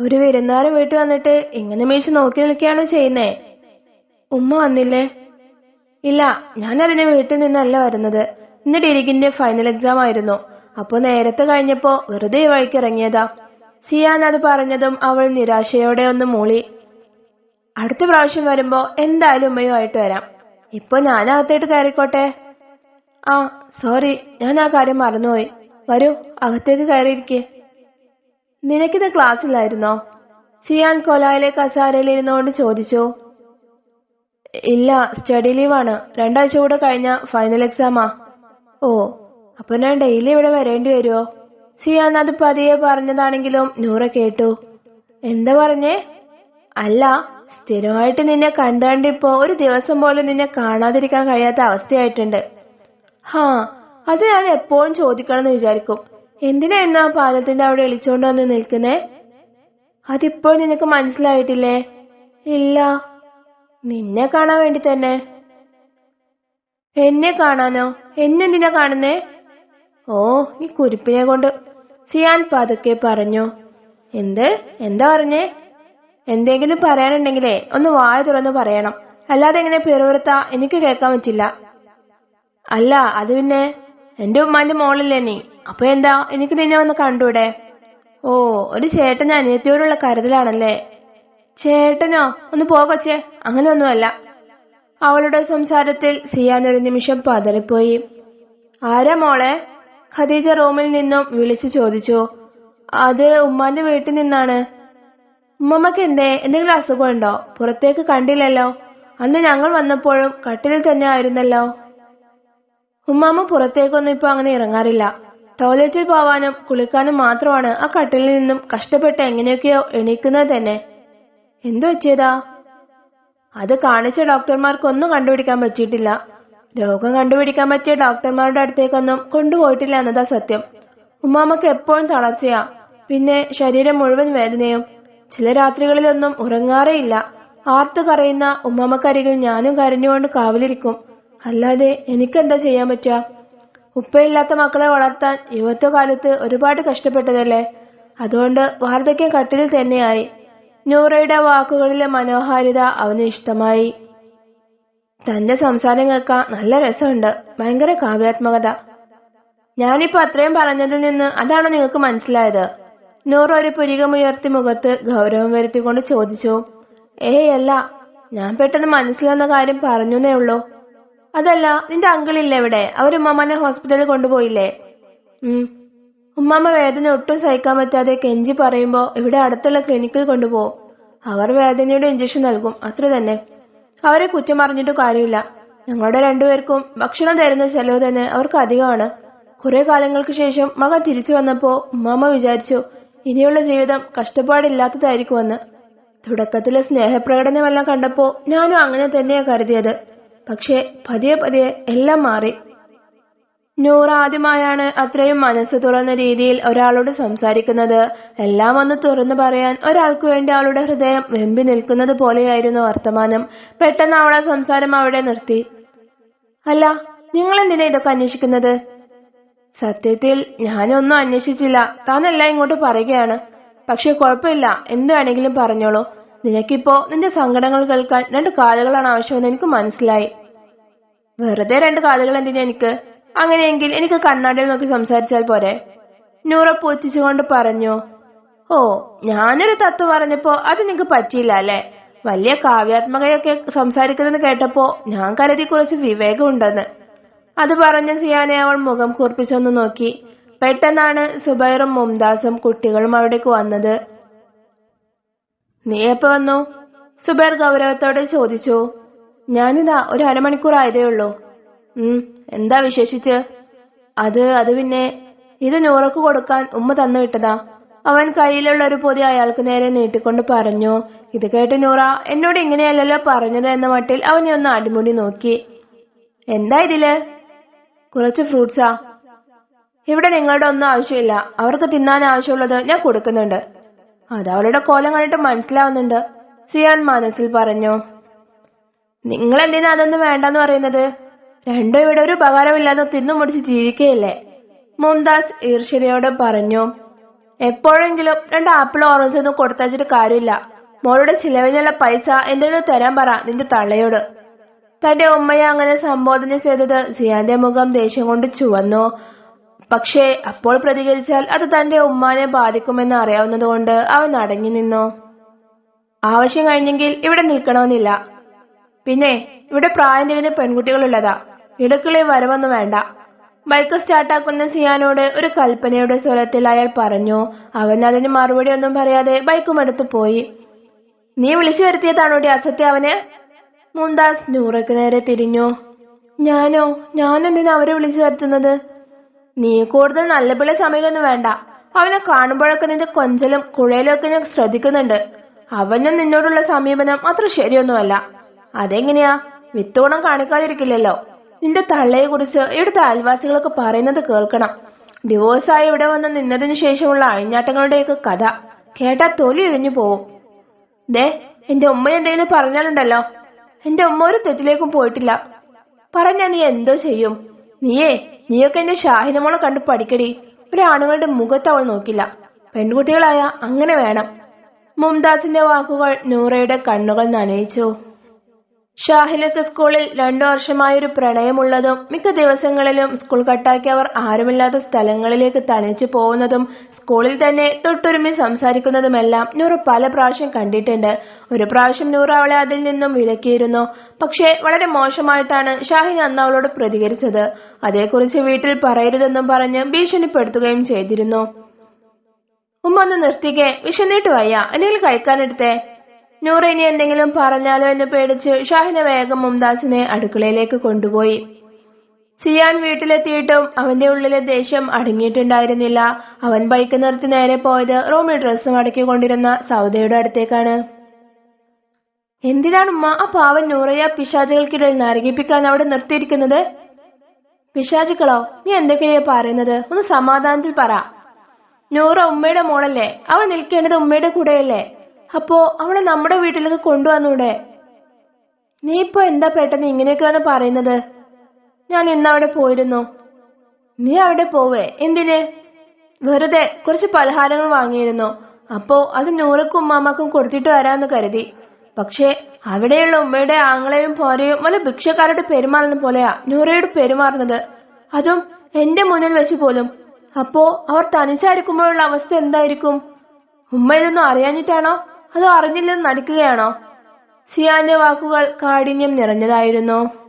ഒരു വിരുന്നുകാരൻ വീട്ടിൽ വന്നിട്ട് ഇങ്ങനെ മീശ നോക്കി നിൽക്കുകയാണോ ചെയ്യുന്നേ. ഉമ്മ വന്നില്ലേ? ഇല്ല ഞാൻ അതിന് വീട്ടിൽ നിന്നല്ല വരുന്നത്. ഇന്ന് ഡിഗ്രിന്റെ ഫൈനൽ എക്സാം ആയിരുന്നു. അപ്പൊ നേരത്തെ കഴിഞ്ഞപ്പോ വെറുതെ വഴിക്ക് ഇറങ്ങിയതാ. സിയാൻ അത് പറഞ്ഞതും അവൾ നിരാശയോടെ ഒന്ന് മൂളി. അടുത്ത പ്രാവശ്യം വരുമ്പോ എന്തായാലും ഉമ്മയുമായിട്ട് വരാം. ഇപ്പൊ ഞാനകത്തേട്ട് കയറിക്കോട്ടെ? ആ സോറി ഞാൻ ആ കാര്യം മറന്നുപോയി. വരൂ അകത്തേക്ക് കയറിയിരിക്കെ. നിനക്കിത് ക്ലാസ്സിലായിരുന്നോ? സിയാൻ കൊലായിലെ കസാരയിൽ ഇരുന്നുകൊണ്ട് ചോദിച്ചു. ഇല്ല സ്റ്റഡി ലീവാണ്. രണ്ടാഴ്ച കൂടെ കഴിഞ്ഞ ഫൈനൽ എക്സാമാ. ഓ അപ്പൊ ഞാൻ ഡെയിലി ഇവിടെ വരേണ്ടി വരുമോ സിയാൻ അത് പതിയെ പറഞ്ഞതാണെങ്കിലും നൂറ കേട്ടു. എന്താ പറഞ്ഞേ? അല്ല സ്ഥിരമായിട്ട് നിന്നെ കണ്ടുകണ്ടിപ്പോ ഒരു ദിവസം പോലും നിന്നെ കാണാതിരിക്കാൻ കഴിയാത്ത അവസ്ഥയായിട്ടുണ്ട്. ഹാ അത് ഞാൻ എപ്പോഴും ചോദിക്കണം എന്ന് വിചാരിക്കും. എന്തിനാ എന്നാ പാലത്തിന്റെ അവിടെ എളിച്ചോണ്ട് വന്ന് നിൽക്കുന്നേ? അതിപ്പോ നിനക്ക് മനസ്സിലായിട്ടില്ലേ? ഇല്ല. നിന്നെ കാണാൻ വേണ്ടി തന്നെ. എന്നെ കാണാനോ? എന്നെന്തിനാ കാണുന്നേ? ഓ ഈ കുരിപ്പിനെ കൊണ്ട് സിയാൻ പതുക്കെ പറഞ്ഞു. എന്ത്? എന്താ പറഞ്ഞേ? എന്തെങ്കിലും പറയാനുണ്ടെങ്കിലേ ഒന്ന് വായ തുറന്ന് പറയണം. അല്ലാതെ എങ്ങനെ പിറുവിറുത്ത എനിക്ക് കേൾക്കാൻ പറ്റില്ല. അല്ല അത് പിന്നെ? എന്റെ ഉമ്മാന്റെ മോളല്ലേ നീ? അപ്പൊ എന്താ? എനിക്ക് നിന്നെ വന്ന് കണ്ടൂടെ? ഓ ഒരു ചേട്ടൻ അനിയത്തിയോടുള്ള കരുതലാണല്ലേ? ചേട്ടനോ? ഒന്ന് പോകച്ചേ അങ്ങനെയൊന്നുമല്ല. അവളുടെ സംസാരത്തിൽ സിയാൻ ഒരു നിമിഷം പതറിപ്പോയി. ആരാ മോളെ? ഖദീജ റൂമിൽ നിന്നും വിളിച്ചു ചോദിച്ചു. അത് ഉമ്മാന്റെ വീട്ടിൽ നിന്നാണ്. ഉമ്മമ്മക്ക് എന്തേ? എന്തെങ്കിലും അസുഖമുണ്ടോ? പുറത്തേക്ക് കണ്ടില്ലല്ലോ. അന്ന് ഞങ്ങൾ വന്നപ്പോഴും കട്ടിലിൽ തന്നെ ആയിരുന്നല്ലോ. ഉമ്മാമ്മ പുറത്തേക്കൊന്നും ഇപ്പൊ അങ്ങനെ ഇറങ്ങാറില്ല. ടോയ്ലറ്റിൽ പോവാനും കുളിക്കാനും മാത്രമാണ് ആ കട്ടിലിൽ നിന്നും കഷ്ടപ്പെട്ട് എങ്ങനെയൊക്കെയോ എണീക്കുന്നത് തന്നെ. എന്തു അത് കാണിച്ച ഡോക്ടർമാർക്കൊന്നും കണ്ടുപിടിക്കാൻ പറ്റിയിട്ടില്ല. രോഗം കണ്ടുപിടിക്കാൻ പറ്റിയ ഡോക്ടർമാരുടെ അടുത്തേക്കൊന്നും കൊണ്ടുപോയിട്ടില്ല എന്നതാ സത്യം. ഉമ്മാമ്മക്ക് എപ്പോഴും തളർച്ചയാ. പിന്നെ ശരീരം മുഴുവൻ വേദനയും. ചില രാത്രികളിലൊന്നും ഉറങ്ങാറേയില്ല. ആർത്ത് കരയുന്ന ഉമ്മാമ്മക്കരികിൽ ഞാനും കരഞ്ഞുകൊണ്ട് കാവലിരിക്കും. അല്ലാതെ എനിക്കെന്താ ചെയ്യാൻ പറ്റുക? ഉപ്പയില്ലാത്ത മക്കളെ വളർത്താൻ യുവത്വകാലത്ത് ഒരുപാട് കഷ്ടപ്പെട്ടതല്ലേ? അതുകൊണ്ട് വാർദ്ധക്യം കട്ടിലിൽ തന്നെയായി. നൂറയുടെ വാക്കുകളിലെ മനോഹാരിത അവന് ഇഷ്ടമായി. തന്റെ സംസാരം കേൾക്കാൻ നല്ല രസമുണ്ട്. ഭയങ്കര കാവ്യാത്മകത. ഞാനിപ്പോ അത്രയും പറഞ്ഞതിൽ നിന്ന് അതാണോ നിങ്ങൾക്ക് മനസ്സിലായത്? നൂറ് ഒരു പുരികമുയർത്തി മുഖത്ത് ഗൗരവം വരുത്തിക്കൊണ്ട് ചോദിച്ചു. ഏയ് അല്ല ഞാൻ പെട്ടെന്ന് മനസ്സിലെന്ന കാര്യം പറഞ്ഞേ ഉള്ളൂ. അതല്ല നിന്റെ അങ്കിളില്ലേ ഇവിടെ? അവർ ഉമ്മാമ്മനെ ഹോസ്പിറ്റലിൽ കൊണ്ടുപോയില്ലേ? ഉം. ഉമ്മാമ്മ വേദന ഒട്ടും സഹിക്കാൻ പറ്റാതെ കെഞ്ചി പറയുമ്പോ ഇവിടെ അടുത്തുള്ള ക്ലിനിക്കിൽ കൊണ്ടുപോകും അവർ വേദനയുടെ ഇഞ്ചക്ഷൻ നൽകും. അത്ര തന്നെ. അവരെ കുറ്റം പറഞ്ഞിട്ട് കാര്യമില്ല. ഞങ്ങളുടെ രണ്ടുപേർക്കും ഭക്ഷണം തരുന്ന ചെലവ് തന്നെ അവർക്ക് അധികമാണ്. കുറെ കാലങ്ങൾക്ക് ശേഷം മകൻ തിരിച്ചു വന്നപ്പോ ഉമ്മാമ്മ വിചാരിച്ചു ഇനിയുള്ള ജീവിതം കഷ്ടപ്പാടില്ലാത്തതായിരിക്കുമെന്ന്. തുടക്കത്തിലെ സ്നേഹപ്രകടനമെല്ലാം കണ്ടപ്പോ ഞാനും അങ്ങനെ തന്നെയാ കരുതിയത്. പക്ഷേ പതിയെ പതിയെ എല്ലാം മാറി. നൂറ് ആദ്യമായാണ് അത്രയും മനസ്സ് തുറന്ന രീതിയിൽ ഒരാളോട് സംസാരിക്കുന്നത്. എല്ലാം ഒന്ന് തുറന്നു പറയാൻ ഒരാൾക്ക് വേണ്ടി അവളുടെ ഹൃദയം വെമ്പി നിൽക്കുന്നത് പോലെയായിരുന്നു വർത്തമാനം. പെട്ടെന്ന് അവളെ സംസാരം അവിടെ നിർത്തി. അല്ല നിങ്ങൾ എന്തിനാ ഇതൊക്കെ അന്വേഷിക്കുന്നത്? സത്യത്തിൽ ഞാനൊന്നും അന്വേഷിച്ചില്ല. താനെല്ലാം ഇങ്ങോട്ട് പറയുകയാണ്. പക്ഷെ കുഴപ്പമില്ല. എന്ത് വേണമെങ്കിലും പറഞ്ഞോളൂ. നിനക്കിപ്പോ നിന്റെ സങ്കടങ്ങൾ കേൾക്കാൻ രണ്ട് കാലുകളാണ് ആവശ്യമെന്ന് എനിക്ക് മനസ്സിലായി. വെറുതെ രണ്ട് കാലുകൾ എന്തിനാ എനിക്ക്? അങ്ങനെയെങ്കിൽ എനിക്ക് കണ്ണാടിയിൽ നോക്കി സംസാരിച്ചാൽ പോരെ? നൂറ പൂത്തിച്ചുകൊണ്ട് പറഞ്ഞു ഓ ഞാനൊരു തത്വം പറഞ്ഞപ്പോ അത് നിനക്ക് പറ്റിയില്ല അല്ലെ? വലിയ കാവ്യാത്മകയൊക്കെ സംസാരിക്കുന്നത് കേട്ടപ്പോ ഞാൻ കരുതി കുറച്ച് വിവേകം ഉണ്ടെന്ന് അത് പറഞ്ഞ സിയാനെ അവൾ മുഖം കൂർപ്പിച്ചൊന്ന് നോക്കി. പെട്ടെന്നാണ് സുബൈറും മുംതാസും കുട്ടികളും അവിടേക്ക് വന്നത്. നീ എപ്പോ വന്നു? സുബേർ ഗൗരവത്തോടെ ചോദിച്ചു. ഞാനിതാ ഒരു അരമണിക്കൂർ ആയതേ ഉള്ളൂ. ഉം എന്താ വിശേഷിച്ച്? അത് അത് പിന്നെ ഇത് നൂറക്ക് കൊടുക്കാൻ ഉമ്മ തന്നു വിട്ടതാ. അവൻ കയ്യിലുള്ള ഒരു പൊതി അയാൾക്ക് നേരെ നീട്ടിക്കൊണ്ട് പറഞ്ഞു ഇത് കേട്ട് നൂറ എന്നോട് ഇങ്ങനെയല്ലല്ലോ പറഞ്ഞത് എന്ന മട്ടിൽ അവനെ ഒന്ന് അടിമുടി നോക്കി. എന്താ ഇതിൽ? കുറച്ച് ഫ്രൂട്ട്സാ. ഇവിടെ നിങ്ങളുടെ ഒന്നും ആവശ്യമില്ല. അവർക്ക് തിന്നാൻ ആവശ്യമുള്ളത് ഞാൻ കൊടുക്കുന്നുണ്ട്. അത് അവളുടെ കോലം കണ്ടിട്ട് മനസ്സിലാവുന്നുണ്ട്. സിയാൻ മനസ്സിൽ പറഞ്ഞു നിങ്ങൾ എന്തിനാ അതൊന്നും വേണ്ടെന്ന് പറയുന്നത്? രണ്ടും ഇവിടെ ഒരു ഉപകാരമില്ലാതെ തിന്നു മുടിച്ച് ജീവിക്കുകയല്ലേ? മുംതാസ് ഈർഷിരയോട് പറഞ്ഞു എപ്പോഴെങ്കിലും രണ്ട് ആപ്പിൾ ഓറഞ്ച് ഒന്നും കൊടുത്തച്ചിട്ട് കാര്യമില്ല. മോളുടെ ചിലവിനുള്ള പൈസ എന്തെങ്കിലും തരാൻ പറ നിന്റെ തള്ളയോട്. തന്റെ ഉമ്മയെ അങ്ങനെ സംബോധന ചെയ്തത് സിയാന്റെ മുഖം ദേഷ്യം കൊണ്ട് ചുവന്നു. പക്ഷേ അപ്പോൾ പ്രതികരിച്ചാൽ അത് തന്റെ ഉമ്മാനെ ബാധിക്കുമെന്ന് അറിയാവുന്നതുകൊണ്ട് അവൻ അടങ്ങി നിന്നു. ആവശ്യം കഴിഞ്ഞെങ്കിൽ ഇവിടെ നിൽക്കണമെന്നില്ല. പിന്നെ ഇവിടെ പ്രായം തികഞ്ഞ പെൺകുട്ടികളുള്ളതാ. ഇടുക്കളെ വരവൊന്നും വേണ്ട. ബൈക്ക് സ്റ്റാർട്ടാക്കുന്ന സിയാനോട് ഒരു കൽപ്പനയുടെ സ്വരത്തിൽ അയാൾ പറഞ്ഞു അവൻ അതിന് മറുപടി ഒന്നും പറയാതെ ബൈക്കും എടുത്തു പോയി. നീ വിളിച്ചു വരുത്തിയതാണോടി അസത്യ അവന്? മുന്താസ് നൂറയ്ക്ക് നേരെ തിരിഞ്ഞു. ഞാനോ? ഞാനെന്തിനാ അവരെ വിളിച്ചു വരുത്തുന്നത്? നീ കൂടുതൽ നല്ല പിള്ള സമയമൊന്നും വേണ്ട. അവനെ കാണുമ്പോഴൊക്കെ നിന്റെ കൊഞ്ചലും കുഴയിലും ഒക്കെ ഞാൻ ശ്രദ്ധിക്കുന്നുണ്ട്. അവനും നിന്നോടുള്ള സമീപനം അത്ര ശരിയൊന്നുമല്ല. അതെങ്ങനെയാ? വിത്തോണം കാണിക്കാതിരിക്കില്ലല്ലോ. നിന്റെ തള്ളയെ കുറിച്ച് ഇവിടുത്തെ അയൽവാസികളൊക്കെ പറയുന്നത് കേൾക്കണം. ഡിവോഴ്സായി ഇവിടെ വന്ന് നിന്നതിന് ശേഷമുള്ള അഴിഞ്ഞാട്ടങ്ങളുടെയൊക്കെ കഥ. കേട്ടാ തൊലി എരിഞ്ഞു പോവും. ദേ എന്റെ ഉമ്മ എന്തെങ്കിലും പറഞ്ഞാലുണ്ടല്ലോ. എന്റെ ഉമ്മ ഒരു തെറ്റിലേക്കും പോയിട്ടില്ല. പറഞ്ഞാ നീ എന്തോ ചെയ്യും? നീയേ നീയൊക്കെ എന്റെ ഷാഹിനമോളെ കണ്ട് പഠിക്കടി. ഒരാണുങ്ങളുടെ മുഖത്ത് അവൾ നോക്കില്ല. പെൺകുട്ടികളായ അങ്ങനെ വേണം. മുംതാസിന്റെ വാക്കുകൾ നൂറയുടെ കണ്ണുകൾ നനയിച്ചു. ഷാഹിലക്ക് സ്കൂളിൽ രണ്ടു വർഷമായൊരു പ്രണയമുള്ളതും മിക്ക ദിവസങ്ങളിലും സ്കൂൾ കട്ടാക്കി അവർ ആരുമില്ലാത്ത സ്ഥലങ്ങളിലേക്ക് തണിച്ചു പോകുന്നതും സ്കൂളിൽ തന്നെ തൊട്ടുരുമി സംസാരിക്കുന്നതുമെല്ലാം നൂറ് പല പ്രാവശ്യം കണ്ടിട്ടുണ്ട്. ഒരു പ്രാവശ്യം നൂറ അവളെ അതിൽ നിന്നും വിലക്കിയിരുന്നു. പക്ഷേ വളരെ മോശമായിട്ടാണ് ഷാഹിൻ അന്ന് അവളോട് പ്രതികരിച്ചത്. അതേക്കുറിച്ച് വീട്ടിൽ പറയരുതെന്നും പറഞ്ഞ് ഭീഷണിപ്പെടുത്തുകയും ചെയ്തിരുന്നു. ഉമ്മ ഒന്ന് നിർത്തിക്കേ. വിശന്നിട്ട് വയ്യ. എന്തെങ്കിലും കഴിക്കാനെടുത്തേ നൂറ ഇനി എന്തെങ്കിലും പറഞ്ഞാലോ എന്ന് പേടിച്ച് ഷാഹിന വേഗം മുംതാസിനെ അടുക്കളയിലേക്ക് കൊണ്ടുപോയി. സിയാൻ വീട്ടിലെത്തിയിട്ടും അവന്റെ ഉള്ളിലെ ദേഷ്യം അടങ്ങിയിട്ടുണ്ടായിരുന്നില്ല. അവൻ ബൈക്ക് നിർത്തി നേരെ പോയത് റൂമിൽ ഡ്രസ്സ് മടക്കിക്കൊണ്ടിരുന്ന സൗദയുടെ അടുത്തേക്കാണ്. എന്തിനാണ് ഉമ്മ? ആ പാവൻ നൂറയ്യ പിശാചുകൾക്കിടയിൽ നരകിപ്പിക്കാൻ അവിടെ നിർത്തിയിരിക്കുന്നത്? പിശാചുക്കളോ നീ എന്തൊക്കെയാ പറയുന്നത്? ഒന്ന് സമാധാനത്തിൽ പറ. നൂറ ഉമ്മയുടെ മോളല്ലേ? അവൻ നിൽക്കേണ്ടത് ഉമ്മയുടെ കൂടെയല്ലേ? അപ്പോ അവളെ നമ്മുടെ വീട്ടിലേക്ക് കൊണ്ടുവന്നൂടെ? നീ ഇപ്പൊ എന്താ പെട്ടെന്ന് ഇങ്ങനെയൊക്കെയാണ് പറയുന്നത്? ഞാൻ ഇന്ന് അവിടെ പോയിരുന്നു. നീ അവിടെ പോവേ. എന്തിന്? വെറുതെ കുറച്ച് പലഹാരങ്ങൾ വാങ്ങിയിരുന്നു. അപ്പോ അത് നൂറക്കും ഉമ്മാമ്മക്കും കൊടുത്തിട്ട് വരാമെന്ന് കരുതി. പക്ഷേ അവിടെയുള്ള ഉമ്മയുടെ ആങ്ങളെയും പോരെയും വല്ല ഭിക്ഷക്കാരോട് പെരുമാറുന്ന പോലെയാ നൂറയോട് പെരുമാറുന്നത്. അതും എന്റെ മുന്നിൽ വെച്ച് പോലും. അപ്പോ അവർ തനിച്ചായിരിക്കുമ്പോഴുള്ള അവസ്ഥ എന്തായിരിക്കും? ഉമ്മ ഇതൊന്നും അറിയാഞ്ഞിട്ടാണോ? അതോ അറിഞ്ഞില്ലെന്ന് നടിക്കുകയാണോ? സിയാന്റെ വാക്കുകൾ കാഠിന്യം നിറഞ്ഞതായിരുന്നു.